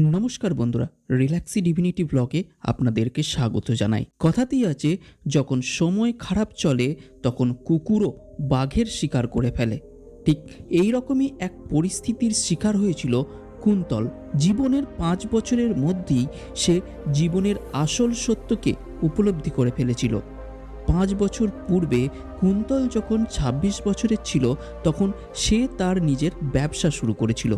নমস্কার বন্ধুরা রিল্যাক্সি ডিভিনিটি ব্লগে আপনাদেরকে স্বাগত জানাই। কথাতেই আছে, যখন সময় খারাপ চলে, তখন কুকুরও বাঘের শিকার করে ফেলে। ঠিক এই রকমই এক পরিস্থিতির শিকার হয়েছিল কুন্তল। জীবনের পাঁচ বছরের মধ্যেই সে জীবনের আসল সত্যকে উপলব্ধি করে ফেলেছিল। পাঁচ বছর পূর্বে কুন্তল যখন ২৬ বছরের ছিল, তখন সে তার নিজের ব্যবসা শুরু করেছিল।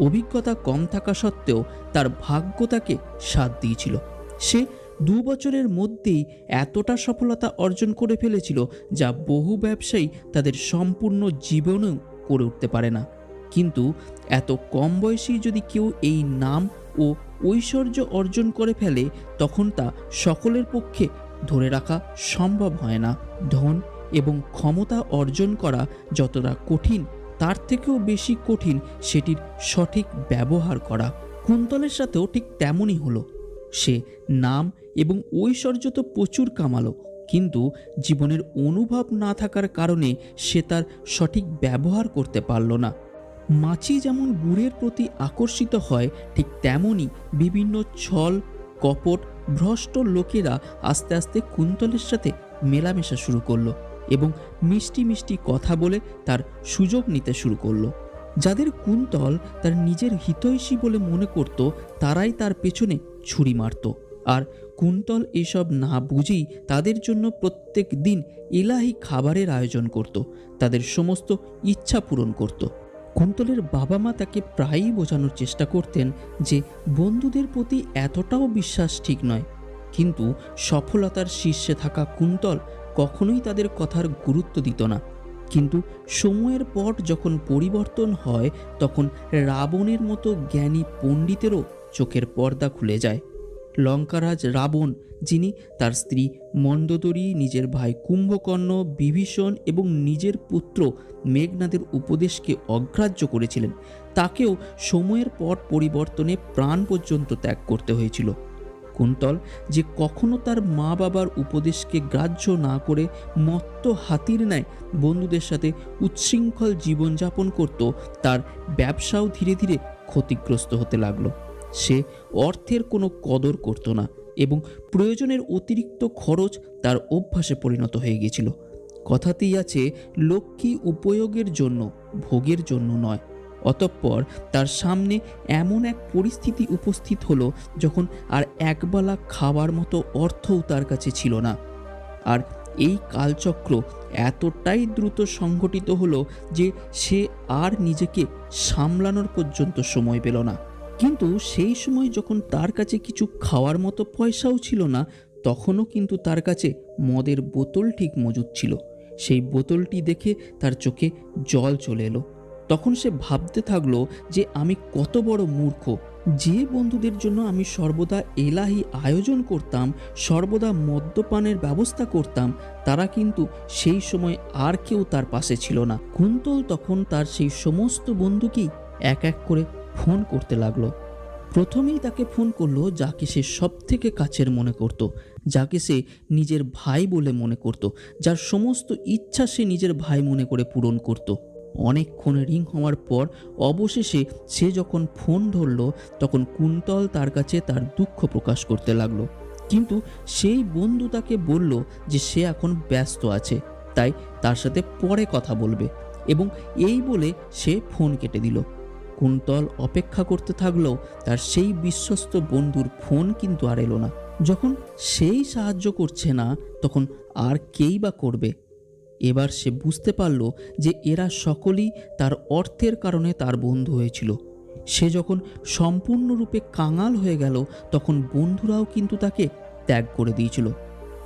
অভিজ্ঞতা কম থাকা সত্ত্বেও তার ভাগ্য তাকে সাথ দিয়েছিল। সে দু বছরের মধ্যেই এতটা সফলতা অর্জন করে ফেলেছিল যা বহু ব্যবসায়ী তাদের সম্পূর্ণ জীবনেও করে উঠতে পারে না। কিন্তু এত কম বয়সী যদি কেউ এই নাম ও ঐশ্বর্য অর্জন করে ফেলে, তখন তা সকলের পক্ষে ধরে রাখা সম্ভব হয় না। ধন এবং ক্ষমতা অর্জন করা যতটা কঠিন তার থেকেও বেশি কঠিন সেটির সঠিক ব্যবহার করা। কুন্তলের সাথেও ঠিক তেমনই হলো। সে নাম এবং ঐশ্বর্য তো প্রচুর কামালো, কিন্তু জীবনের অনুভব না থাকার কারণে সে তার সঠিক ব্যবহার করতে পারল না। মাছি যেমন গুড়ের প্রতি আকর্ষিত হয়, ঠিক তেমনই বিভিন্ন ছল, কপট, ভ্রষ্ট লোকেরা আস্তে আস্তে কুন্তলের সাথে মেলামেশা শুরু করল। এবং মিষ্টি মিষ্টি কথা বলে তার সুযোগ নিতে শুরু করল। যাদের কুন্তল তার নিজের হিতৈষী বলে মনে করত, তারাই তার পেছনে ছুরি মারত। আর কুন্তল এসব না বুঝেই তাদের জন্য প্রত্যেক দিন এলাহি খাবারের আয়োজন করত, তাদের সমস্ত ইচ্ছা পূরণ করত। কুন্তলের বাবা মা তাকে প্রায়ই বোঝানোর চেষ্টা করতেন যে বন্ধুদের প্রতি এতটাও বিশ্বাস ঠিক নয়। কিন্তু সফলতার শীর্ষে থাকা কুন্তল কখনোই তাদের কথার গুরুত্ব দিত না। কিন্তু সময়ের পর যখন পরিবর্তন হয়, তখন রাবণের মতো জ্ঞানী পণ্ডিতেরও চোখের পর্দা খুলে যায়। লঙ্কারাজ রাবণ, যিনি তার স্ত্রী মন্দোদরী, নিজের ভাই কুম্ভকর্ণ, বিভীষণ এবং নিজের পুত্র মেঘনাদের উপদেশকে অগ্রাহ্য করেছিলেন, তাকেও সময়ের পর পরিবর্তনে প্রাণ পর্যন্ত ত্যাগ করতে হয়েছিল। কুন্তল যে কখনো তার মা বাবার উপদেশকে গ্রাহ্য না করে মত্ত হাতির ন্যায় বন্ধুদের সাথে উচ্ছৃঙ্খল জীবনযাপন করত, তার ব্যবসাও ধীরে ধীরে ক্ষতিগ্রস্ত হতে লাগল। সে অর্থের কোনো কদর করত না এবং প্রয়োজনের অতিরিক্ত খরচ তার অভ্যাসে পরিণত হয়ে গিয়েছিল। কথাতেই আছে, লক্ষ্মী উপয়োগের জন্য, ভোগের জন্য নয়। অতঃপর তার সামনে এমন এক পরিস্থিতি উপস্থিত হলো যখন আর একবেলা খাওয়ার মতো অর্থও তার কাছে ছিল না। আর এই কালচক্র এতটাই দ্রুত সংঘটিত হলো যে সে আর নিজেকে সামলানোর পর্যন্ত সময় পেল না। কিন্তু সেই সময় যখন তার কাছে কিছু খাওয়ার মতো পয়সাও ছিল না, তখনও কিন্তু তার কাছে মদের বোতল ঠিক মজুদ ছিল। সেই বোতলটি দেখে তার চোখে জল চলে এলো। তখন সে ভাবতে থাকল যে আমি কত বড় মূর্খ। যে বন্ধুদের জন্য আমি সর্বদা এলাহি আয়োজন করতাম, সর্বদা মদ্যপানের ব্যবস্থা করতাম, তারা কিন্তু সেই সময় আর কেউ তার পাশে ছিল না। কুন্তল তখন তার সেই সমস্ত বন্ধুকেই এক এক করে ফোন করতে লাগল। প্রথমেই তাকে ফোন করল যাকে সে সব থেকে কাছের মনে করত, যাকে সে নিজের ভাই বলে মনে করত, যার সমস্ত ইচ্ছা সে নিজের ভাই মনে করে পূরণ করত। অনেকক্ষণ রিং হওয়ার পর অবশেষে সে যখন ফোন ধরল, তখন কুন্তল তার কাছে তার দুঃখ প্রকাশ করতে লাগল। কিন্তু সেই বন্ধু তাকে বলল যে সে এখন ব্যস্ত আছে, তাই তার সাথে পরে কথা বলবে এবং এই বলে সে ফোন কেটে দিল। কুন্তল অপেক্ষা করতে থাকলেও তার সেই বিশ্বস্ত বন্ধুর ফোন কিন্তু আর এলো না। যখন সেই সাহায্য করছে না, তখন আর কেই বা করবে? এবার সে বুঝতে পারল যে এরা সকলেই তার অর্থের কারণে তার বন্ধু হয়েছিল। সে যখন সম্পূর্ণরূপে কাঙাল হয়ে গেল, তখন বন্ধুরাও কিন্তু তাকে ত্যাগ করে দিয়েছিল।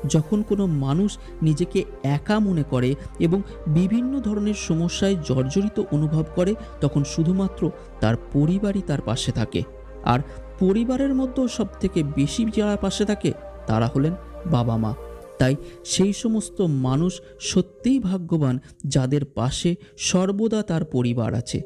যখন কোনো মানুষ নিজেকে একা মনে করে এবং বিভিন্ন ধরনের সমস্যায় জর্জরিত অনুভব করে, তখন শুধুমাত্র তার পরিবারই তার পাশে থাকে। আর পরিবারের মধ্যেও সব থেকে বেশি যারা পাশে থাকে, তারা হলেন বাবা মা তাই সেই সমস্ত মানুষ সত্যিই ভাগ্যবান যাদের পাশে সর্বদা তার পরিবার আছে।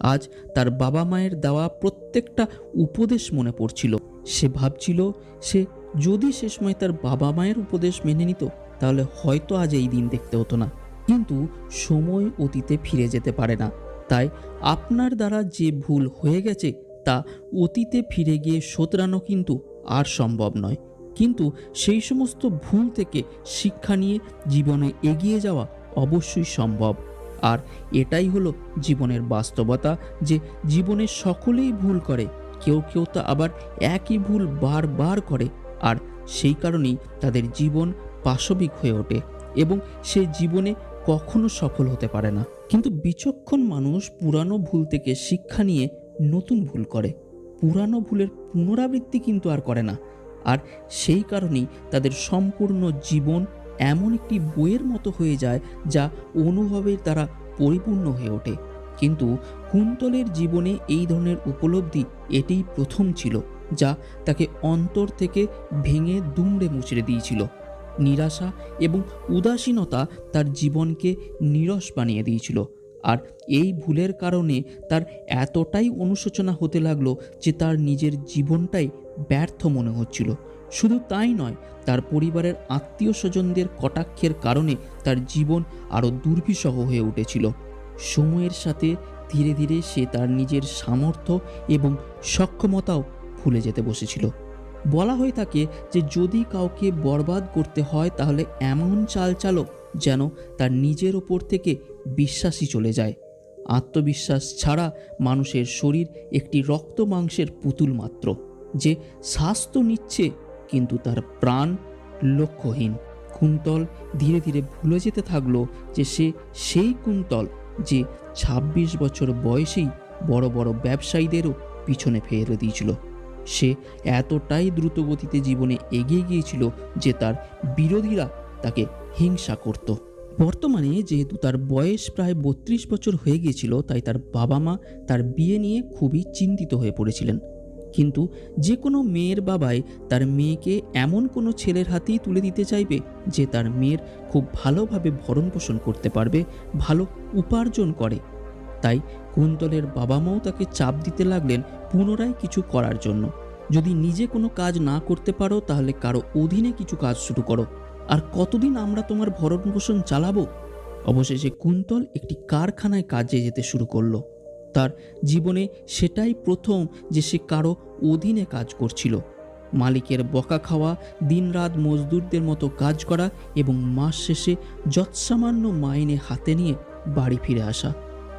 আজ তার বাবা মায়ের দেওয়া প্রত্যেকটা উপদেশ মনে পড়ছিল। সে ভাবছিল, সে যদি সে সময় তার বাবা মায়ের উপদেশ মেনে নিত, তাহলে হয়তো আজ এই দিন দেখতে হতো না। কিন্তু সময় অতীতে ফিরে যেতে পারে না। তাই আপনার দ্বারা যে ভুল হয়ে গেছে, তা অতীতে ফিরে গিয়ে শোধরানো কিন্তু আর সম্ভব নয়। কিন্তু সেই সমস্ত ভুল থেকে শিক্ষা নিয়ে জীবনে এগিয়ে যাওয়া অবশ্যই সম্ভব। আর এটাই হলো জীবনের বাস্তবতা যে জীবনে সকলেই ভুল করে, কেউ কেউ তা আবার একই ভুল বারবার করে, আর সেই কারণেই তাদের জীবন পাশবিক হয়ে ওঠে এবং সে জীবনে কখনো সফল হতে পারে না। কিন্তু বিচক্ষণ মানুষ পুরানো ভুল থেকে শিক্ষা নিয়ে নতুন ভুল করে। পুরানো ভুলের পুনরাবৃত্তি কিন্তু আর করে না। আর সেই কারণেই তাদের সম্পূর্ণ জীবন এমন একটি বইয়ের মতো হয়ে যায় যা অনুভবের দ্বারা পরিপূর্ণ হয়ে ওঠে। কিন্তু কুন্তলের জীবনে এই ধরনের উপলব্ধি এটিই প্রথম ছিল, যা তাকে অন্তর থেকে ভেঙে দুমড়ে মুচড়ে দিয়েছিল। নিরাশা এবং উদাসীনতা তার জীবনকে নিরস বানিয়ে দিয়েছিল। আর এই ভুলের কারণে তার এতটাই অনুশোচনা হতে লাগল যে তার নিজের জীবনটাই ব্যর্থ মনে হচ্ছিল। শুধু তাই নয়, তার পরিবারের আত্মীয় স্বজনদের কটাক্ষের কারণে তার জীবন আরও দুর্বিষহ হয়ে উঠেছিল। সময়ের সাথে ধীরে ধীরে সে তার নিজের সামর্থ্য এবং সক্ষমতাও ভুলে যেতে বসেছিল। বলা হয়ে থাকে যে যদি কাউকে বরবাদ করতে হয় তাহলে এমন চাল চালো যেন তার নিজের ওপর থেকে বিশ্বাসই চলে যায়। আত্মবিশ্বাস ছাড়া মানুষের শরীর একটি রক্ত মাংসের পুতুল মাত্র, যে স্বাস্থ্য নিচ্ছে কিন্তু তার প্রাণ লক্ষ্যহীন। কুন্তল ধীরে ধীরে ভুলে যেতে থাকল যে সে সেই কুন্তল যে ২৬ বছর বয়সেই বড় বড় ব্যবসায়ীদেরও পিছনে ফেলে দিয়েছিল। সে এতটাই দ্রুতগতিতে জীবনে এগিয়ে গিয়েছিল যে তার বিরোধীরা তাকে হিংসা করত। বর্তমানে যেহেতু তার বয়স প্রায় বত্রিশ বছর হয়ে গিয়েছিল, তাই তার বাবা মা তার বিয়ে নিয়ে খুবই চিন্তিত হয়ে পড়েছিলেন। কিন্তু যে কোনো মেয়ের বাবাই তার মেয়েকে এমন কোনো ছেলের হাতেই তুলে দিতে চাইবে যে তার মেয়ের খুব ভালোভাবে ভরণ পোষণ করতে পারবে, ভালো উপার্জন করে। তাই কুন্তলের বাবা মাও তাকে চাপ দিতে লাগলেন পুনরায় কিছু করার জন্য। যদি নিজে কোনো কাজ না করতে পারো, তাহলে কারও অধীনে কিছু কাজ শুরু করো। আর কতদিন আমরা তোমার ভরণ পোষণ চালাবো? অবশেষে কুন্তল একটি কারখানায় কাজে যেতে শুরু করল। তার জীবনে সেটাই প্রথম যে সে কারও অধীনে কাজ করছিল। মালিকের বকা খাওয়া, দিনরাত মজদুরদের মতো কাজ করা এবং মাস শেষে যৎসামান্য মাইনে হাতে নিয়ে বাড়ি ফিরে আসা।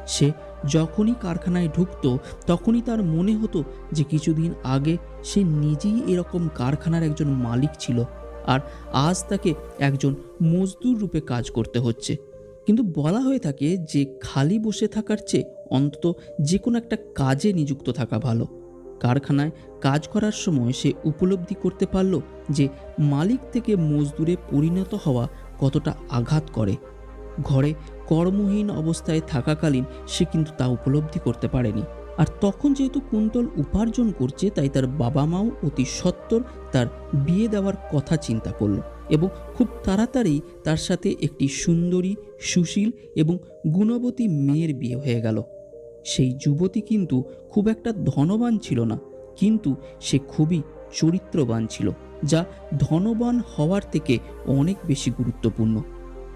সে যখনই কারখানায় ঢুকতো, তখনই তার মনে হতো যে কিছুদিন আগে সে নিজেই এরকম কারখানার একজন মালিক ছিল। আর আজ তাকে একজন মজদুর রূপে কাজ করতে হচ্ছে। কিন্তু বলা হয়ে থাকে যে খালি বসে থাকার চেয়ে অন্তত যে কোনো একটা কাজে নিযুক্ত থাকা ভালো। কারখানায় কাজ করার সময় সে উপলব্ধি করতে পারল যে মালিক থেকে মজদুরে পরিণত হওয়া কতটা আঘাত করে। ঘরে কর্মহীন অবস্থায় থাকাকালীন সে কিন্তু তা উপলব্ধি করতে পারেনি। আর তখন যেহেতু কুন্তল উপার্জন করছে, তাই তার বাবা মাও অতি সত্বর তার বিয়ে দেওয়ার কথা চিন্তা করল এবং খুব তাড়াতাড়ি তার সাথে একটি সুন্দরী, সুশীল এবং গুণবতী মেয়ের বিয়ে হয়ে গেল। সেই যুবতী কিন্তু খুব একটা ধনবান ছিল না, কিন্তু সে খুবই চরিত্রবান ছিল, যা ধনবান হওয়ার থেকে অনেক বেশি গুরুত্বপূর্ণ।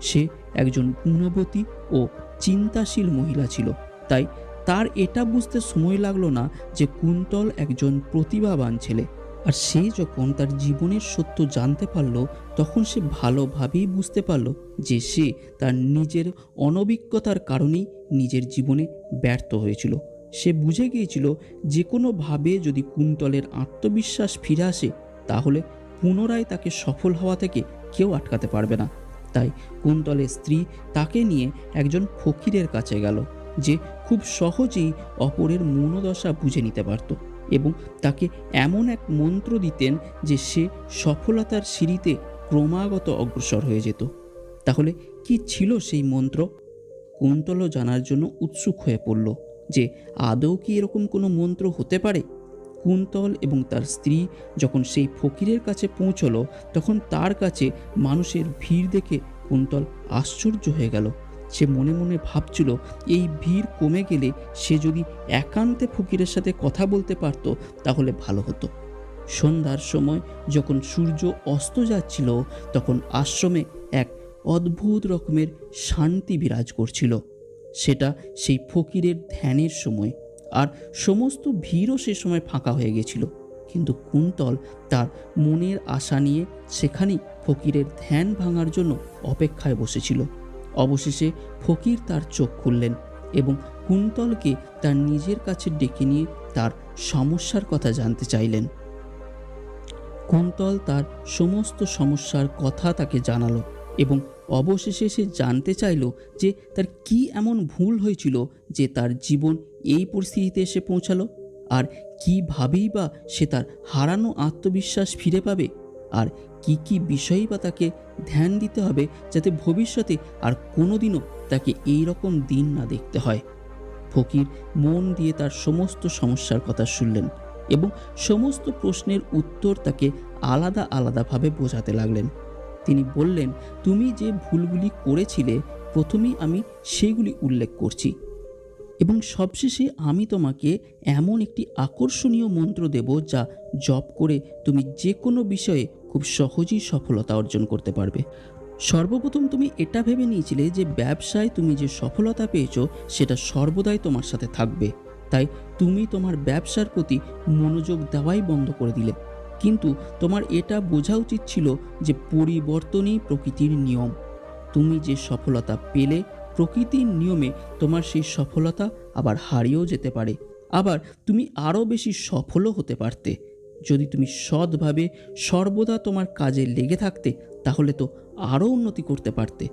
সে একজন গুণবতী ও চিন্তাশীল মহিলা ছিল, তাই তার এটা বুঝতে সময় লাগল না যে কুন্তল একজন প্রতিভাবান ছেলে। আর সে যখন তার জীবনের সত্য জানতে পারল, তখন সে ভালোভাবেই বুঝতে পারল যে সে তার নিজের অনভিজ্ঞতার কারণেই নিজের জীবনে ব্যর্থ হয়েছিল। সে বুঝে গিয়েছিল যে কোনোভাবে যদি কুন্তলের আত্মবিশ্বাস ফিরে আসে, তাহলে পুনরায় তাকে সফল হওয়া থেকে কেউ আটকাতে পারবে না। তাই কুন্তলের স্ত্রী তাকে নিয়ে একজন ফকিরের কাছে গেল। যে খুব সহজেই অপরের মনোদশা বুঝে নিতে পারত এবং তাকে এমন এক মন্ত্র দিতেন যে সে সফলতার সিঁড়িতে ক্রমাগত অগ্রসর হয়ে যেত। তাহলে কি ছিল সেই মন্ত্র? কুন্তলও জানার জন্য উৎসুক হয়ে পড়ল যে আদৌ কি এরকম কোনো মন্ত্র হতে পারে? কুন্তল এবং তার স্ত্রী যখন সেই ফকিরের কাছে পৌঁছলো, তখন তার কাছে মানুষের ভিড় দেখে কুন্তল আশ্চর্য হয়ে গেল। সে মনে মনে ভাবছিল, এই ভিড় কমে গেলে সে যদি একান্তে ফকিরের সাথে কথা বলতে পারত, তাহলে ভালো হতো। সন্ধ্যার সময় যখন সূর্য অস্ত যাচ্ছিল, তখন আশ্রমে এক অদ্ভুত রকমের শান্তি বিরাজ করছিল। সেটা সেই ফকিরের ধ্যানের সময়। আর সমস্ত ভিড়ও সে সময় ফাঁকা হয়ে গেছিল। কিন্তু কুন্তল তার মনের আশা নিয়ে সেখানেই ফকিরের ধ্যান ভাঙার জন্য অপেক্ষায় বসেছিল। অবশেষে ফকির তার চোখ খুললেন এবং কুন্তলকে তার নিজের কাছে ডেকে নিয়ে তার সমস্যার কথা জানতে চাইলেন। কুন্তল তার সমস্ত সমস্যার কথা তাকে জানালো এবং অবশেষে সে জানতে চাইল যে তার কি এমন ভুল হয়েছিল যে তার জীবন এই পরিস্থিতিতে এসে পৌঁছালো। আর কীভাবেই বা সে তার হারানো আত্মবিশ্বাস ফিরে পাবে? আর কি কি বিষয়ই বা তাকে ধ্যান দিতে হবে যাতে ভবিষ্যতে আর কোনোদিনও তাকে এই রকম দিন না দেখতে হয়। ফকির মন দিয়ে তার সমস্ত সমস্যার কথা শুনলেন এবং সমস্ত প্রশ্নের উত্তর তাকে আলাদা আলাদাভাবে বোঝাতে লাগলেন। তিনি বললেন, তুমি যে ভুলগুলি করেছিলে, প্রথমেই আমি সেইগুলি উল্লেখ করছি। এবং সবশেষে আমি তোমাকে এমন একটি আকর্ষণীয় মন্ত্র দেব যা জপ করে তুমি যে কোনো বিষয়ে খুব সহজেই সফলতা অর্জন করতে পারবে। সর্বপ্রথম তুমি এটা ভেবে নিয়েছিলে যে ব্যবসায় তুমি যে সফলতা পেয়েছ, সেটা সর্বদাই তোমার সাথে থাকবে। তাই তুমি তোমার ব্যবসার প্রতি মনোযোগ দেওয়াই বন্ধ করে দিলে। কিন্তু তোমার এটা বোঝা উচিত ছিল যে পরিবর্তনই প্রকৃতির নিয়ম। তুমি যে সফলতা পেলে প্রকৃতির নিয়মে তোমার সেই সফলতা আবার হারিয়েও যেতে পারে। আবার তুমি আরও বেশি সফলও হতে পারতে। যদি তুমি সৎভাবে সর্বদা তোমার কাজে লেগে থাকতে, তাহলে তো আরও উন্নতি করতে পারতে।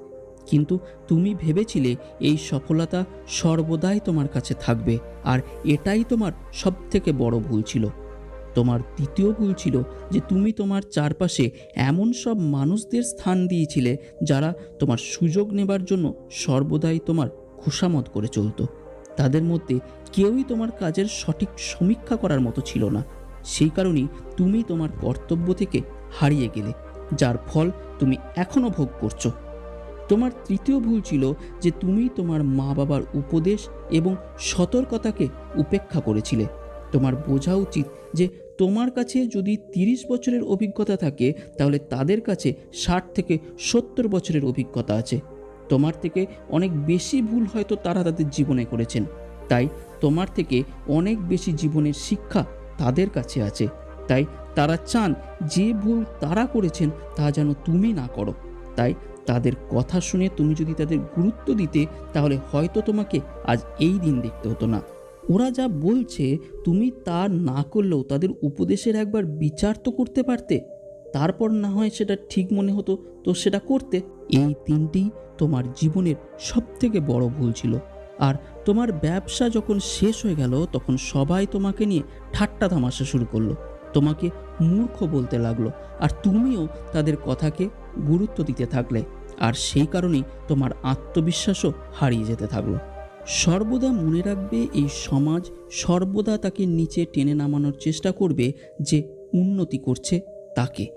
কিন্তু তুমি ভেবেছিলে এই সফলতা সর্বদাই তোমার কাছে থাকবে, আর এটাই তোমার সবথেকে বড় ভুল ছিল। তোমার দ্বিতীয় ভুল ছিল যে তুমি তোমার চারপাশে এমন সব মানুষদের স্থান দিয়েছিলে যারা তোমার সুযোগ নেবার জন্য সর্বদাই তোমার খুশামত করে চলত। তাদের মধ্যে কেউই তোমার কাজের সঠিক সমীক্ষা করার মতো ছিল না। সেই কারণেই তুমি তোমার কর্তব্য থেকে হারিয়ে গেলে, যার ফল তুমি এখনও ভোগ করছ। তোমার তৃতীয় ভুল ছিল যে তুমি তোমার মা বাবার উপদেশ এবং সতর্কতাকে উপেক্ষা করেছিলে। তোমার বোঝা উচিত যে তোমার কাছে যদি তিরিশ বছরের অভিজ্ঞতা থাকে, তাহলে তাদের কাছে ষাট থেকে সত্তর বছরের অভিজ্ঞতা আছে। তোমার থেকে অনেক বেশি ভুল হয়তো তারা তাদের জীবনে করেছেন। তাই তোমার থেকে অনেক বেশি জীবনের শিক্ষা তাদের কাছে আছে। তাই তারা চান যে ভুল তারা করেছেন, তা যেন তুমি না করো। তাই তাদের কথা শুনে তুমি যদি তাদের গুরুত্ব দিতে, তাহলে হয়তো তোমাকে আজ এই দিন দেখতে হতো না। ওরা যা বলছে, তুমি তা না করলেও তাদের উপদেশের একবার বিচার তো করতে পারতে। তারপর না হয় সেটা ঠিক মনে হতো তো সেটা করতে। এই তিনটি তোমার জীবনের সব থেকে বড় ভুল ছিল। আর তোমার ব্যবসা যখন শেষ হয়ে গেল, তখন সবাই তোমাকে নিয়ে ঠাট্টা তামাশা শুরু করল। তোমাকে মূর্খ বলতে লাগল। আর তুমিও তাদের কথাকে গুরুত্ব দিতে থাকলে। আর সেই কারণেই তোমার আত্মবিশ্বাসও হারিয়ে যেতে থাকল। সর্বদা মনে রাখবে এই সমাজ সর্বদা তাকে নিচে টেনে নামানোর চেষ্টা করবে যে উন্নতি করছে তাকে।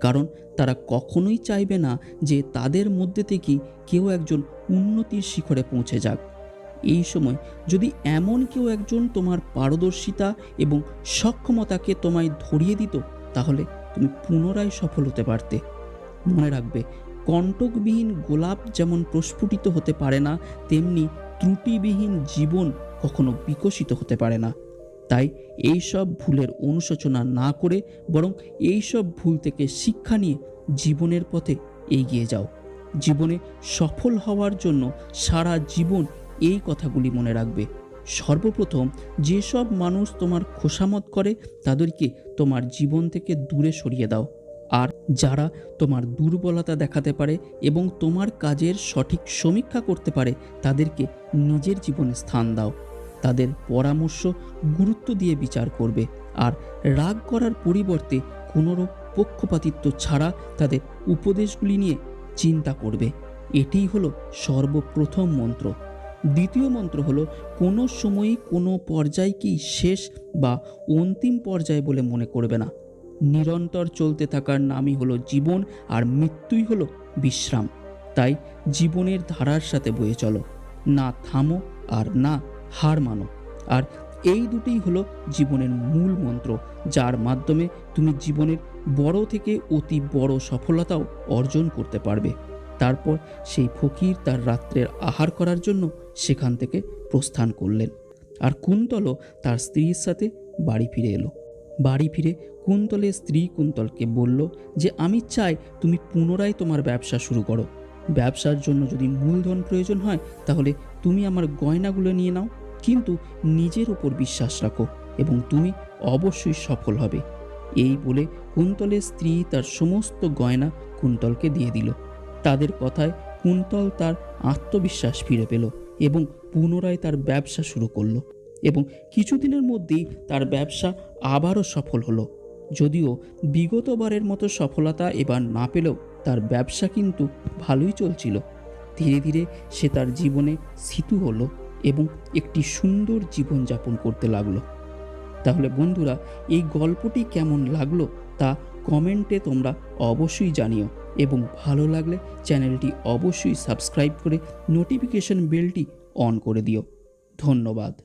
কারণ তারা কখনোই চাইবে না যে তাদের মধ্যে থেকে কেউ একজন উন্নতির শিখরে পৌঁছে যাক। এই সময় যদি এমন কেউ একজন তোমার পারদর্শিতা এবং সক্ষমতাকে তোমায় ধরিয়ে দিত, তাহলে তুমি পুনরায় সফল হতে পারতে। মনে রাখবে, কণ্টকবিহীন গোলাপ যেমন প্রস্ফুটিত হতে পারে না, তেমনি ত্রুটিবিহীন জীবন কখনো বিকশিত হতে পারে না। তাই এই সব ভুলের অনুশোচনা না করে বরং এই সব ভুল থেকে শিক্ষা নিয়ে জীবনের পথে এগিয়ে যাও। জীবনে সফল হওয়ার জন্য সারা জীবন এই কথাগুলি মনে রাখবে। সর্বপ্রথম যেসব মানুষ তোমার খোসামত করে তাদেরকে তোমার জীবন থেকে দূরে সরিয়ে দাও। আর যারা তোমার দুর্বলতা দেখাতে পারে এবং তোমার কাজের সঠিক সমীক্ষা করতে পারে, তাদেরকে নিজের জীবনে স্থান দাও। তাদের পরামর্শ গুরুত্ব দিয়ে বিচার করবে। আর রাগ করার পরিবর্তে কোনোরূপ পক্ষপাতিত্ব ছাড়া তাদের উপদেশগুলি নিয়ে চিন্তা করবে। এটিই হলো সর্বপ্রথম মন্ত্র। দ্বিতীয় মন্ত্র হলো, কোনো সময়ই কোনো পর্যায়কেই শেষ বা অন্তিম পর্যায় বলে মনে করবে না। নিরন্তর চলতে থাকার নামই হলো জীবন আর মৃত্যুই হলো বিশ্রাম। তাই জীবনের ধারার সাথে বয়ে চলো, না থামো আর না হার মানো। আর এই দুটিই হলো জীবনের মূল মন্ত্র, যার মাধ্যমে তুমি জীবনের বড় থেকে অতি বড় সফলতাও অর্জন করতে পারবে। তারপর সেই ফকির তার রাত্রের আহার করার জন্য সেখান থেকে প্রস্থান করলেন। আর কুন্তলও তার স্ত্রীর সাথে বাড়ি ফিরে এলো। বাড়ি ফিরে কুন্তলের স্ত্রী কুন্তলকে বলল যে, আমি চাই তুমি পুনরায় তোমার ব্যবসা শুরু করো। ব্যবসার জন্য যদি মূলধন প্রয়োজন হয়, তাহলে তুমি আমার গয়নাগুলো নিয়ে নাও। কিন্তু নিজের ওপর বিশ্বাস রাখো এবং তুমি অবশ্যই সফল হবে। এই বলে কুন্তলের স্ত্রী তার সমস্ত গয়না কুন্তলকে দিয়ে দিল। তাদের কথায় কুন্তল তার আত্মবিশ্বাস ফিরে পেল এবং পুনরায় তার ব্যবসা শুরু করল। এবং কিছুদিনের মধ্যেই তার ব্যবসা আবারও সফল হলো। যদিও বিগতবারের মতো সফলতা এবার না পেলেও তার ব্যবসা কিন্তু ভালোই চলছিল। ধীরে ধীরে সে তার জীবনে সিতু হলো এবং একটি সুন্দর জীবনযাপন করতে লাগল। তাহলে বন্ধুরা, এই গল্পটি কেমন লাগল তা কমেন্টে তোমরা অবশ্যই জানিও এবং ভালো লাগলে চ্যানেলটি অবশ্যই সাবস্ক্রাইব করে নোটিফিকেশন বেলটি অন করে দিও। ধন্যবাদ।